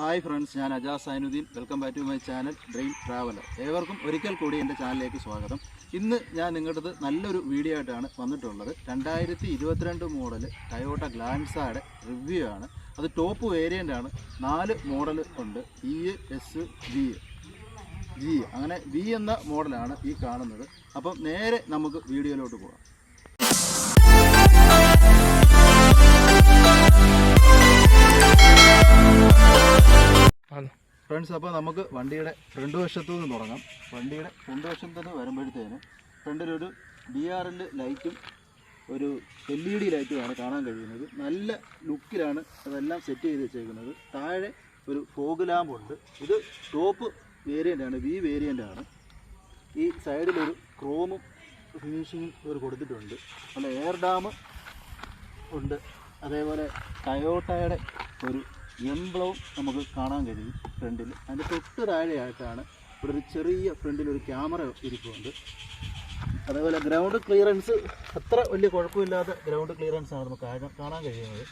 Hi friends ഞാൻ Ajas Sainuddin. Welcome back to my channel dream traveller. ഏവർക്കും ഒരിക്കൽ കൂടി എന്റെ ചാനലിലേക്ക് സ്വാഗതം. ഇന്ന് ഞാൻ നിങ്ങളുടെ നല്ലൊരു വീഡിയോ ആയിട്ടാണ് വന്നിട്ടുള്ളത്. രണ്ടായിരത്തി ഇരുപത്തിരണ്ട് മോഡൽ ടയോട്ട ഗ്ലാൻസായുടെ റിവ്യൂ ആണ്. അത് ടോപ്പ് വേരിയന്റ് ആണ്. നാല് മോഡൽ ഉണ്ട്. ഇ എസ് വി ജി അങ്ങനെ വി എന്ന മോഡലാണ് ഈ കാണുന്നത്. അപ്പം നേരെ നമുക്ക് വീഡിയോയിലോട്ട് പോകാം. ഫ്രണ്ട്സ് അപ്പോൾ നമുക്ക് വണ്ടിയുടെ ഫ്രണ്ട് വശത്തു നിന്ന് തുടങ്ങാം. വണ്ടിയുടെ ഫ്രണ്ട് വശം തന്നെ വരുമ്പോഴത്തേന് ഫ്രണ്ടിലൊരു ഡി എൽ ലൈറ്റും ഒരു എൽ ഇ ഡി ലൈറ്റുമാണ് കാണാൻ കഴിയുന്നത്. നല്ല ലുക്കിലാണ് അതെല്ലാം സെറ്റ് ചെയ്ത് വെച്ചേക്കുന്നത്. താഴെ ഒരു ഫോഗ് ലാമ്പ് ഉണ്ട്. ഇത് ടോപ്പ് വേരിയന്റ് ആണ് വി വേരിയന്റ് ആണ്. ഈ സൈഡിലൊരു ക്രോമും ഫിനിഷിങ്ങും ഇവർ കൊടുത്തിട്ടുണ്ട്. നല്ല എയർ ഡാം ഉണ്ട്. അതേപോലെ ടയോട്ടയുടെ ഒരു എംബ്ലവും നമുക്ക് കാണാൻ കഴിയും ഫ്രണ്ടിൽ. അതിന്റെ തൊട്ട് താഴെയായിട്ടാണ് ഇവിടെ ഒരു ചെറിയ ഫ്രണ്ടിൽ ഒരു ക്യാമറ ഇരിപ്പുണ്ട്. അതേപോലെ ഗ്രൗണ്ട് ക്ലിയറൻസ് അത്ര വലിയ കുഴപ്പമില്ലാത്ത ഗ്രൗണ്ട് ക്ലിയറൻസ് ആണ് നമുക്ക് കാണാൻ- കഴിയുന്നത്.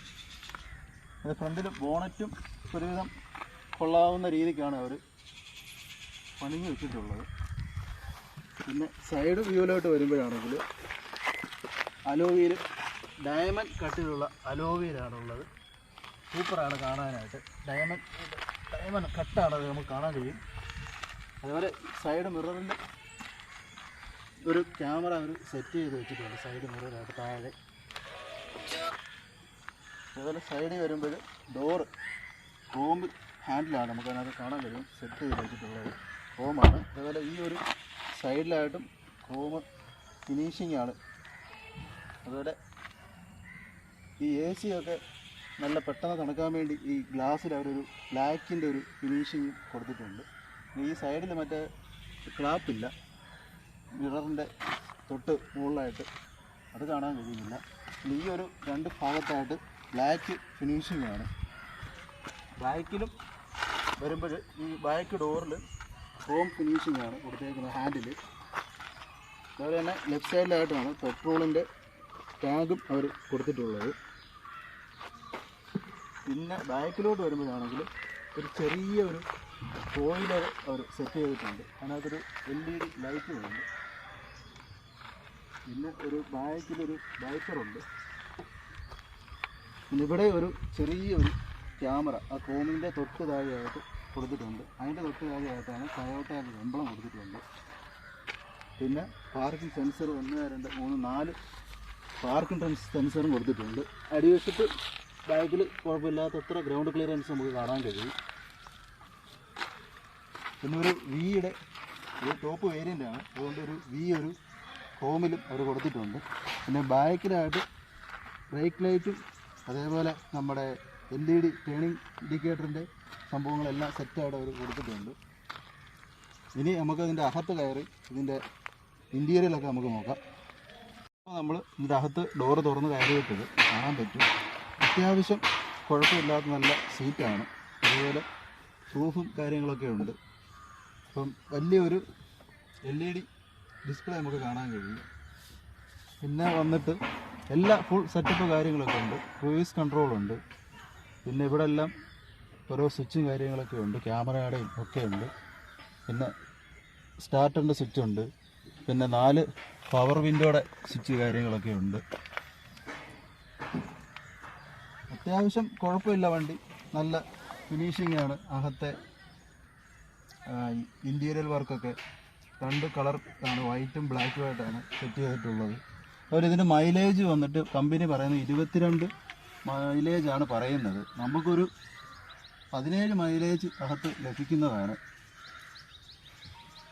അത് ഫ്രണ്ടിൽ ബോണറ്റും ഒരുവിധം കൊള്ളാവുന്ന രീതിക്കാണ് അവർ പണിഞ്ഞു വെച്ചിട്ടുള്ളത്. പിന്നെ സൈഡ് വ്യൂവിലോട്ട് വരുമ്പോഴാണെങ്കിൽ അലോവിയിൽ ഡയമണ്ട് കട്ടിലുള്ള അലോവിയിലാണുള്ളത് സൂപ്പറാണ് കാണാനായിട്ട്. ഡയമണ്ട് ഡയമണ്ട് കട്ടാണ് അത് നമുക്ക് കാണാൻ കഴിയും. അതുപോലെ സൈഡ് മിററിന്റെ ഒരു ക്യാമറ അവർ സെറ്റ് ചെയ്ത് വെച്ചിട്ടുണ്ട് സൈഡ് മിററായിട്ട് താഴെ. അതുപോലെ സൈഡിൽ വരുമ്പോൾ ഡോറ് ഹോം ഹാൻഡിലാണ് നമുക്ക് അതിനകത്ത് കാണാൻ കഴിയും. സെറ്റ് ചെയ്ത് വെച്ചിട്ടുള്ളത് ഹോമാണ് അതുപോലെ ഈ ഒരു സൈഡിലായിട്ടും ഹോം ഫിനിഷിംഗ് ആണ് അതുപോലെ ഈ എ സി ഒക്കെ നല്ല പെട്ടെന്ന് തണുക്കാൻ വേണ്ടി ഈ ഗ്ലാസ്സിൽ അവരൊരു ബ്ലാക്കിന്റെ ഒരു ഫിനിഷിങ് കൊടുത്തിട്ടുണ്ട്. ഈ സൈഡിൽ മറ്റേ ക്ലാപ്പില്ല മിററിന്റെ തൊട്ട് മുകളിലായിട്ട് അത് കാണാൻ കഴിയുന്നില്ല. ഈ ഒരു രണ്ട് ഭാഗത്തായിട്ട് ബ്ലാക്ക് ഫിനിഷിംഗ് ആണ്. ബാക്കിലും വരുമ്പോൾ ഈ ബാക്ക് ഡോറിൽ ഹോം ഫിനിഷിംഗ് ആണ് കൊടുത്തേക്കുന്നത് ഹാൻഡിൽ. അതുപോലെ തന്നെ ലെഫ്റ്റ് സൈഡിലായിട്ടാണ് പെട്രോളിന്റെ ടാഗും അവർ കൊടുത്തിട്ടുള്ളത്. പിന്നെ ബാക്കിലോട്ട് വരുമ്പോഴാണെങ്കിൽ ഒരു ചെറിയ ഒരു കോയിലർ അവർ സെറ്റ് ചെയ്തിട്ടുണ്ട്. അതിനകത്തൊരു എൽ ഇ ഡി ലൈറ്റും ഉണ്ട് പിന്നെ ഒരു ബാക്കിലൊരു ബൈക്കറുണ്ട് പിന്നെ ഇവിടെ ഒരു ചെറിയ ഒരു ക്യാമറ ആ കോമിന്റെ തൊട്ട് താഴെയായിട്ട് കൊടുത്തിട്ടുണ്ട്. അതിന്റെ തൊട്ട് താഴെയായിട്ടാണ് ടയോട്ടയുടെ വെമ്പളം കൊടുത്തിട്ടുണ്ട്. പിന്നെ പാർക്കിംഗ് സെൻസർ ഒന്ന് രണ്ട് മൂന്ന് നാല് പാർക്കിംഗ് സെൻസറും കൊടുത്തിട്ടുണ്ട്. അടിവശത്ത് ബാക്കിൽ കുഴപ്പമില്ലാത്തത്ര ഗ്രൗണ്ട് ക്ലിയറൻസ് നമുക്ക് കാണാൻ കഴിയും. പിന്നെ ഒരു വിയുടെ ഒരു ടോപ്പ് വേരിയന്റാണ് അതുകൊണ്ട് ഒരു വി ഒരു ഹോമിലും അവർ കൊടുത്തിട്ടുണ്ട്. പിന്നെ ബാക്കിലായിട്ട് ബ്രേക്ക് ലൈറ്റും അതേപോലെ നമ്മുടെ എൽ ഇ ഡി ടേണിംഗ് ഇൻഡിക്കേറ്ററിന്റെ സംഭവങ്ങളെല്ലാം സെറ്റായിട്ട് അവർ കൊടുത്തിട്ടുണ്ട്. ഇനി നമുക്കതിന്റെ അകത്ത് കയറി ഇതിന്റെ ഇന്റീരിയലൊക്കെ നമുക്ക് നോക്കാം. അപ്പോൾ നമ്മൾ ഇതിന്റെ അകത്ത് ഡോറ് തുറന്ന് കയറിയിട്ടത് കാണാൻ പറ്റും. അത്യാവശ്യം കുഴപ്പമില്ലാത്ത നല്ല സീറ്റാണ്. അതുപോലെ പ്രൂഫും കാര്യങ്ങളൊക്കെ ഉണ്ട്. അപ്പം വലിയൊരു എൽ ഇ ഡി ഡിസ്പ്ലേ നമുക്ക് കാണാൻ കഴിയും. പിന്നെ വന്നിട്ട് എല്ലാ ഫുൾ സെറ്റപ്പ് കാര്യങ്ങളൊക്കെ ഉണ്ട്. ക്രൂയിസ് കൺട്രോളുണ്ട് പിന്നെ ഇവിടെ എല്ലാം ഓരോ സ്വിച്ചും കാര്യങ്ങളൊക്കെ ഉണ്ട്. ക്യാമറയുടെയും ഒക്കെ ഉണ്ട്. പിന്നെ സ്റ്റാർട്ടറിന്റെ സ്വിച്ച് ഉണ്ട്. പിന്നെ നാല് പവർ വിൻഡോയുടെ സ്വിച്ച് കാര്യങ്ങളൊക്കെ ഉണ്ട്. അത്യാവശ്യം കുഴപ്പമില്ല വണ്ടി. നല്ല ഫിനിഷിംഗ് ആണ്. അകത്തെ ഇന്റീരിയൽ വർക്കൊക്കെ രണ്ട് കളർ ആണ്. വൈറ്റും ബ്ലാക്കും ആയിട്ടാണ് സെറ്റ് ചെയ്തിട്ടുള്ളത്. അവരിതിന്റെ മൈലേജ് വന്നിട്ട് കമ്പനി പറയുന്നത് ഇരുപത്തിരണ്ട് മൈലേജ് ആണ് പറയുന്നത്. നമുക്കൊരു പതിനേഴ് മൈലേജ് അകത്ത് ലഭിക്കുന്നതാണ്.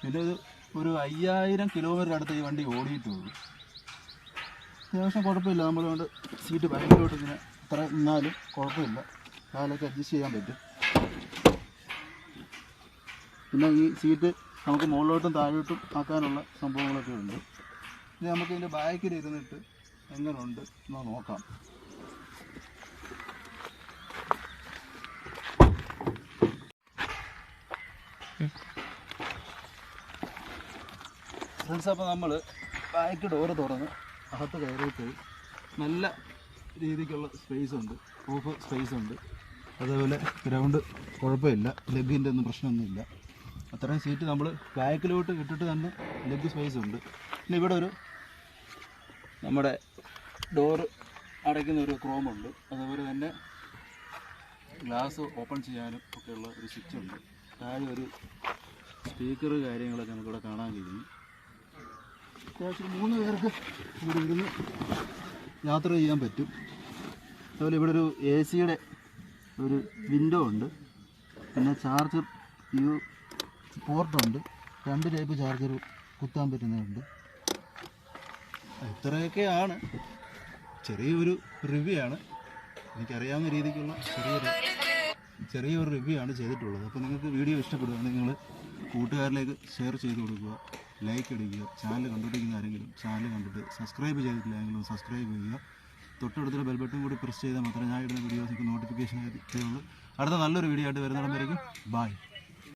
പിന്നെ ഇത് ഒരു അയ്യായിരം കിലോമീറ്റർ അടുത്ത് ഈ വണ്ടി ഓടിയിട്ടുള്ളൂ. അത്യാവശ്യം കുഴപ്പമില്ല. നമ്മളുകൊണ്ട് സീറ്റ് ബാക്കിലോട്ട് ഇങ്ങനെ അത്ര നിന്നാലും കുഴപ്പമില്ല. കാലൊക്കെ അഡ്ജസ്റ്റ് ചെയ്യാൻ പറ്റും. പിന്നെ ഈ സീറ്റ് നമുക്ക് മുകളിലോട്ടും താഴോട്ടും ആക്കാനുള്ള സംഭവങ്ങളൊക്കെ ഉണ്ട്. ഇനി നമുക്ക് ഇതിന്റെ ബാക്കിൽ ഇരുന്നിട്ട് എങ്ങനെയുണ്ട് എന്ന് നോക്കാം. ഫ്രണ്ട്സ് അപ്പോൾ നമ്മൾ ബാക്ക് ഡോറ് തുറന്ന് അകത്ത് കയറിയിട്ട് നല്ല രീതിക്കുള്ള സ്പേസ് ഉണ്ട്. പ്രൂഫ് സ്പേസ് ഉണ്ട്. അതേപോലെ ഗ്രൗണ്ട് കുഴപ്പമില്ല. ലെഗിന്റെ ഒന്നും പ്രശ്നമൊന്നുമില്ല. അത്രയും സീറ്റ് നമ്മൾ ബാക്കിലോട്ട് ഇട്ടിട്ട് തന്നെ ലെഗ് സ്പേസ് ഉണ്ട്. പിന്നെ ഇവിടെ ഒരു നമ്മുടെ ഡോറ് അടയ്ക്കുന്ന ഒരു ക്രോമുണ്ട് അതുപോലെ തന്നെ ഗ്ലാസ് ഓപ്പൺ ചെയ്യാനും ഒക്കെയുള്ള ഒരു സ്വിച്ച് ഉണ്ട്. താഴെ ഒരു സ്പീക്കർ കാര്യങ്ങളൊക്കെ നമുക്കിവിടെ കാണാൻ കഴിയും അത്യാവശ്യം മൂന്ന് പേർക്ക് ഇവിടെ ഇരുന്ന് യാത്ര ചെയ്യാൻ പറ്റും. അതുപോലെ ഇവിടെ ഒരു എ സിയുടെ ഒരു വിൻഡോ ഉണ്ട്. പിന്നെ ചാർജർ യു പോർട്ടുണ്ട്. രണ്ട് ടൈപ്പ് ചാർജർ കുത്താൻ പറ്റുന്നതുണ്ട്. ഇത്രയൊക്കെയാണ്. ചെറിയൊരു റിവ്യൂ ആണ്. എനിക്കറിയാവുന്ന രീതിക്കുള്ള ചെറിയൊരു ചെറിയൊരു റിവ്യൂ ആണ് ചെയ്തിട്ടുള്ളത്. അപ്പോൾ നിങ്ങൾക്ക് വീഡിയോ ഇഷ്ടപ്പെടുകയാണെങ്കിൽ നിങ്ങൾ കൂട്ടുകാരിലേക്ക് ഷെയർ ചെയ്ത് കൊടുക്കുക. ലൈക്ക് അടിക്കുക ചാനൽ കണ്ടുപിടിക്കുന്ന ആരെങ്കിലും ചാനൽ കണ്ടിട്ട് സബ്സ്ക്രൈബ് ചെയ്തിട്ടില്ല എങ്കിലും സബ്സ്ക്രൈബ് ചെയ്യുക. തൊട്ടടുത്തുള്ള ബെൽ ബട്ടൺ കൂടി പ്രസ് ചെയ്താൽ മാത്രമേ ഞാൻ ഇടുന്ന വീഡിയോസിക്ക് നോട്ടിഫിക്കേഷൻ ആയിട്ടുള്ളൂ അടുത്ത നല്ലൊരു വീഡിയോ ആയിട്ട് വരുന്നിടം വരയ്ക്കും ബായ്